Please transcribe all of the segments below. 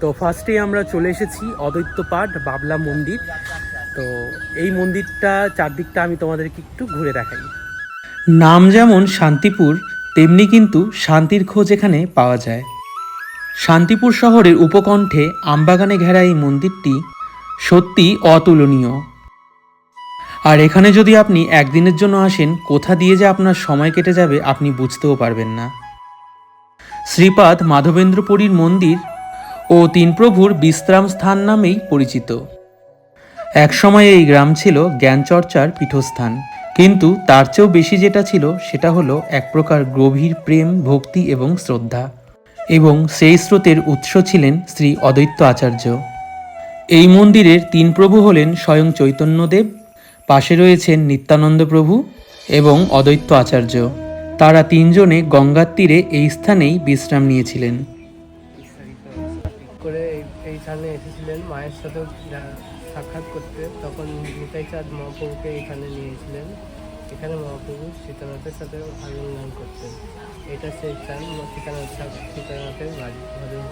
তো ফার্স্টে আমরা চলে এসেছি অদৈত্যপাঠ বাবলা মন্দির। তো এই মন্দিরটা চারদিকটা আমি তোমাদেরকে একটু ঘুরে দেখাই। নাম যেমন শান্তিপুর, তেমনি কিন্তু শান্তির খোঁজ এখানে পাওয়া যায়। শান্তিপুর শহরের উপকণ্ঠে আমবাগানে ঘেরা এই মন্দিরটি সত্যি অতুলনীয়। আর এখানে যদি আপনি একদিনের জন্য আসেন, কোথা দিয়ে যে আপনার সময় কেটে যাবে আপনি বুঝতেও পারবেন না। শ্রীপাদ মাধবেন্দ্রপুরীর মন্দির ও তিন প্রভুর বিশ্রাম স্থান নামেই পরিচিত। একসময় এই গ্রাম ছিল জ্ঞানচর্চার পীঠস্থান। কিন্তু তার চেয়েও বেশি যেটা ছিল, সেটা হলো এক প্রকার গভীর প্রেম, ভক্তি এবং শ্রদ্ধা। এবং সেই স্রোতের উৎস ছিলেন শ্রী অদ্বৈত আচার্য। এই মন্দিরের তিন প্রভু হলেন স্বয়ং চৈতন্যদেব, পাশে রয়েছেন নিত্যানন্দ প্রভু এবং অদ্বৈত আচার্য। তারা তিনজনে গঙ্গার তীরে এই স্থানেই বিশ্রাম নিয়েছিলেন। এইখানে এসেছিলেন, মায়ের সাথে সাক্ষাৎ করতে, তখন নিতাই চাঁদ মহাপ্রভুকে এখানে নিয়েছিলেন। এখানে মহাপ্রভু সীতানাথের সাথে আলিঙ্গন করতেন। এটা সেই স্থান সীতানাথ সীতানাথের বাড়ি ভজন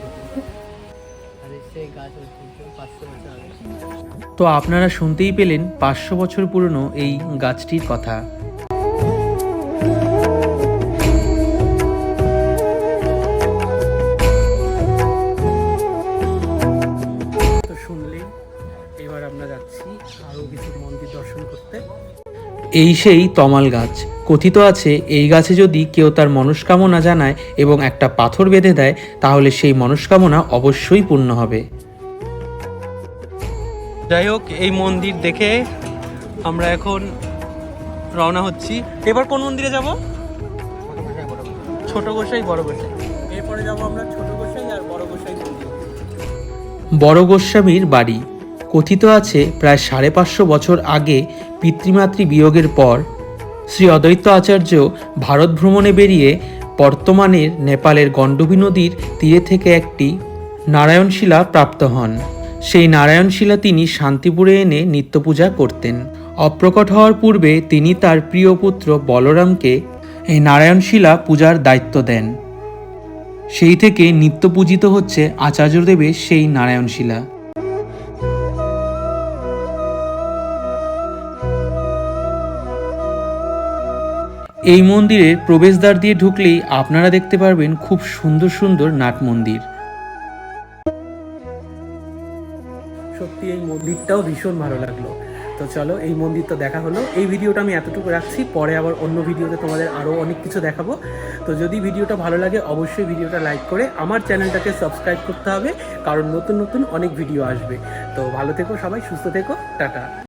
তো আপনারা শুনতেই পেলেন পাঁচশো বছর পুরনো এই গাছটির কথা। এবার আমরা যাচ্ছি আরও কিছু মন্দির দর্শন করতে। এই সেই তমাল গাছ। কথিত আছে এই গাছে যদি কেউ তার মনস্কামনা জানায় এবং একটা পাথর বেঁধে দেয় তাহলে সেই মনস্কামনা অবশ্যই পূর্ণ হবে। যাই হোক এই মন্দির দেখে আমরা এখন রওনা হচ্ছি। এবার কোন মন্দিরে যাব? ছোট গোসাই বড় গোসাই। এরপরে যাব আমরা ছোট বড় গোস্বামীর বাড়ি। কথিত আছে, প্রায় সাড়ে পাঁচশো বছর আগে পিতৃমাতৃ বিয়োগের পর শ্রী অদ্বৈত আচার্য ভারত ভ্রমণে বেরিয়ে বর্তমানের নেপালের গণ্ডবী নদীর তীরে থেকে একটি নারায়ণশিলা প্রাপ্ত হন। সেই নারায়ণশিলা তিনি শান্তিপুরে এনে নিত্য পূজা করতেন। অপ্রকট হওয়ার পূর্বে তিনি তার প্রিয় পুত্র বলরামকে এই নারায়ণশিলা পূজার দায়িত্ব দেন। সেই থেকে নিত্য পূজিত হচ্ছে আচার্যদেবের সেই নারায়ণশিলা। এই মন্দিরের প্রবেশদ্বার দিয়ে ঢুকলেই আপনারা দেখতে পারবেন খুব সুন্দর সুন্দর নাট মন্দির। সত্যি এই মন্দিরটাও ভীষণ ভালো লাগল। তো চলো, এই মন্দির তো দেখা হলো। এই ভিডিওটা আমি এতটুকু রাখছি, পরে আবার অন্য ভিডিওতে তোমাদের আরও অনেক কিছু দেখাবো। তো যদি ভিডিওটা ভালো লাগে, অবশ্যই ভিডিওটা লাইক করে আমার চ্যানেলটাকে সাবস্ক্রাইব করতে হবে, কারণ নতুন নতুন অনেক ভিডিও আসবে। তো ভালো থেকো সবাই, সুস্থ থেকো, টাটা।